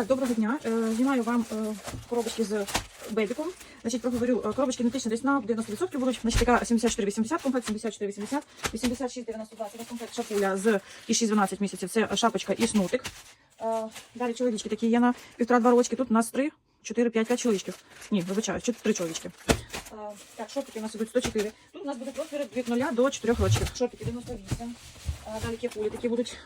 Так, доброго дня. Е, Знімаю вам е, коробочки з бебіком. Значить, проговорю, е, коробочки ідентичні десь на 90% будуть. Значить, така 74,80 комплект, 74,80, 86,92 це комплект шапуля з і 6-12 місяців. Це шапочка і снутик. Далі чоловічки такі є на півтора-два рочки. Тут у нас 3, 4, 5, 5 чоловічків. Ні, вибачаю, 3 чоловічки. Так, шортики у нас ідуть 104. Тут у нас буде розмір від 0 до 4 рочків. Шортики 98. Е, Далі кепулі такі будуть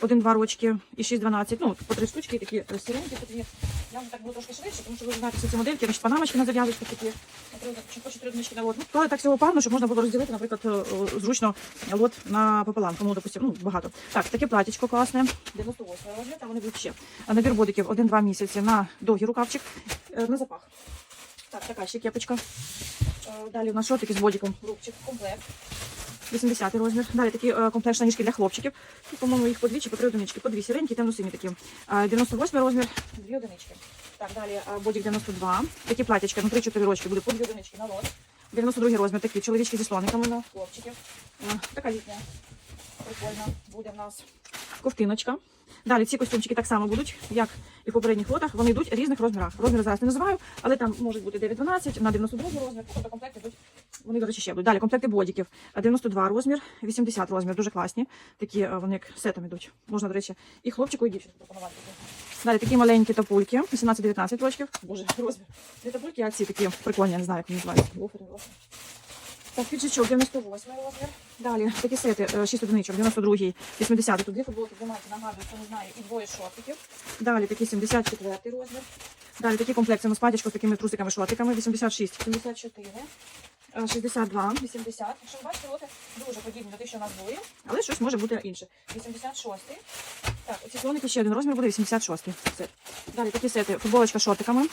1-2 рочки і 6-12. Ну, по три штучки, такі е, сіренькі. Є. Я вам так буду трошки швидше, тому що ви знаєте всі ці модельки, значить, панамочки на зав'язочках такі. Чи по 4 одинички на лот. Ну, але так всього парно, щоб можна було розділити, наприклад, е, е, зручно лот на пополам. Кому, допустим, ну, багато. Так, таке платічко класне. 98 розмір, там вони будуть ще. Набір бодиків 1-2 місяці на довгий рукавчик, на запах. Так, така ще кепочка. Далі у нас шортики з бодиком, рубчик, комплект. 80 розмір. Далі такі е, комплект штанішки для хлопчиків. Тут, по-моєму, їх по дві чи по три одинички, по дві сіренькі, темно-сині такі. Е, 98 розмір, дві одинички. Так, далі е, бодік 92. Такі платячки, ну 3-4 рочки буде по дві одинички на лот. 92 розмір, такі чоловічки зі слониками на хлопчиків. Е, Така літня. Прикольна буде в нас ковтиночка. Далі ці костюмчики так само будуть, як і в попередніх лотах. Вони йдуть в різних розмірах. Розміри зараз не називаю, але там можуть бути 9-12, на 92 розмір. Тобто комплекти йдуть. Вони, до речі, ще будуть. Далі комплекти бодіків. 92 розмір, 80 розмір, дуже класні. Такі е, вони як сетом йдуть. Можна, до речі, і хлопчику, і дівчинку пропонувати. Далі такі маленькі тапульки, 18-19 років. Боже, розмір. Не тапульки, а ці такі прикольні, я не знаю, як вони називаються. Так, піджачок 98 розмір. Далі такі сети е, 6 одиничок, 92 80 Тут дві футболки, дві майки, нагадую, хто не знає, і двоє шортиків. Далі такі 74 розмір. Далі такі комплекти з патічкою з такими трусиками, шортиками, 86, 74, е, 62, 80. Якщо ви бачите, лоти дуже подібні до тих, що у нас були, але щось може бути інше. 86. Так, оці слоники ще один розмір буде 86 сет. Далі такі сети, футболочка з шортиками,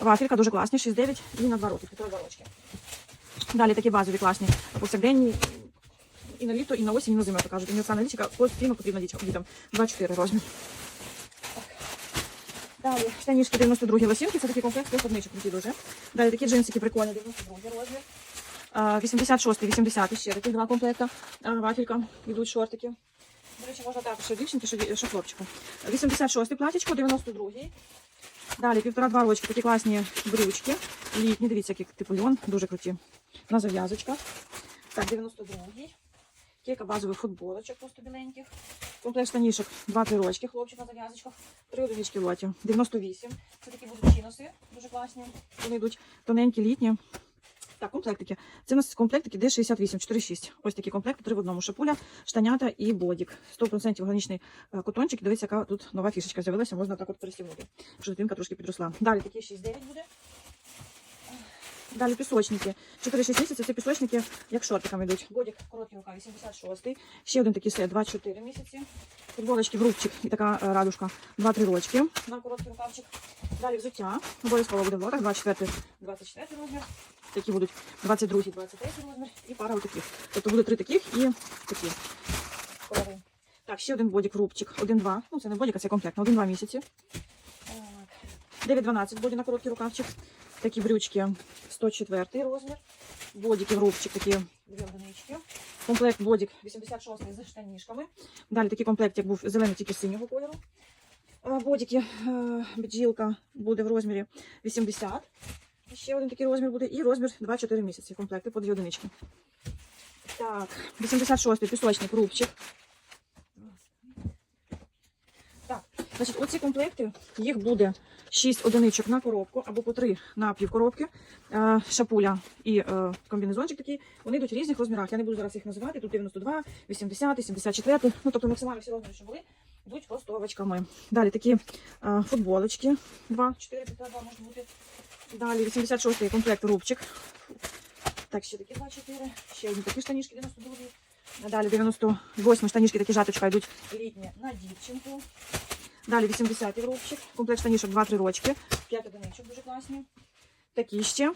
вафелька дуже класні, 6-9 і на 2 роки, півтора рочки. Далі такі базові класні повсякденні. І на літо, і на осінь, і на зиму, як кажуть. Універсальна лічика постійно потрібна дітям. дітям. 2-4 розмір. Далі штанішки 92 лосінки, це такий комплект трьох одничок дуже. Далі такі джинсики прикольні, 92 розмір. А, 86 80 ще такі два комплекта. А, Вафелька, йдуть шортики. До речі, можна також що дівчинки, що, хлопчику. 86 платічко, 92-й. Далі півтора-два рочки, такі класні брючки. Літні, дивіться, які типу льон, дуже круті. На зав'язочках. Так, 92-й. Кілька базових футболочок просто біленьких. Комплект штанішок, 2-3 рочки, хлопчик на зав'язочках. Три одинички лоті. 98. Це такі будуть чиноси, дуже класні. Вони йдуть тоненькі, літні. Так, комплектики. Це у нас комплектики D68, 4,6. Ось такі комплекти, три в одному. Шапуля, штанята і бодік. 100% органічний е, котончик. Дивіться, яка тут нова фішечка з'явилася, можна так от перестягнути. Що дитинка трошки підросла. Далі такі 6,9 буде. Далі пісочники. 4-6 місяців це пісочники, як шортиками йдуть. Бодік, короткі рука, 86-й. Ще один такий сет, 2-4 місяці. Футболочки, грубчик і така е, радужка, 2-3 рочки на короткий рукавчик. Далі взуття. Обов'язково буде в лотах, 24 24 розмір. Такі будуть 22 23 розмір і пара отаких. Тобто буде три таких і такі. Так, ще один бодік, рубчик, 1-2. Ну, це не бодік, а це комплект, на 1-2 місяці. Так. 9-12 боді на короткий рукавчик. Такі брючки 104 розмір. Бодики, рубчик, такі дві одинички. Комплект бодік 86 з штанішками. Далі такий комплект, як був зелений, тільки синього кольору. А, Бодики, е, бджілка буде в розмірі 80. Ще один такий розмір буде. І розмір 2-4 місяці. Комплекти по дві одинички. Так, 86-й пісочник, рубчик. Так, значить, оці комплекти, їх буде 6 одиничок на коробку або по 3 на півкоробки. Е, шапуля і е, комбінезончик такий. Вони йдуть в різних розмірах. Я не буду зараз їх називати. Тут 92, 80, 74. Ну, тобто максимально всі розміри, що були, йдуть постовочками. Далі такі е, футболочки. 2, 4, 5, 2 може бути. Далі 86-й комплект рубчик. Так, ще такі 2, 4. Ще одні такі штанішки 92. А Далі 98 штанішки такі жаточка йдуть літні на дівчинку. Далі 80-й рубчик, комплект штанішок 2-3 рочки, 5 одиничок дуже класні. Такі ще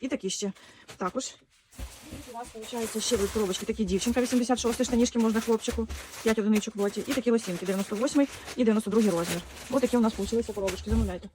і такі ще. Також. І у вас виходить ще будуть коробочки. Такі дівчинка, 86 штанішки можна хлопчику, 5 одиничок в. І такі лосінки, 98 і 92 розмір. Ось такі у нас вийшли коробочки. Замовляйте.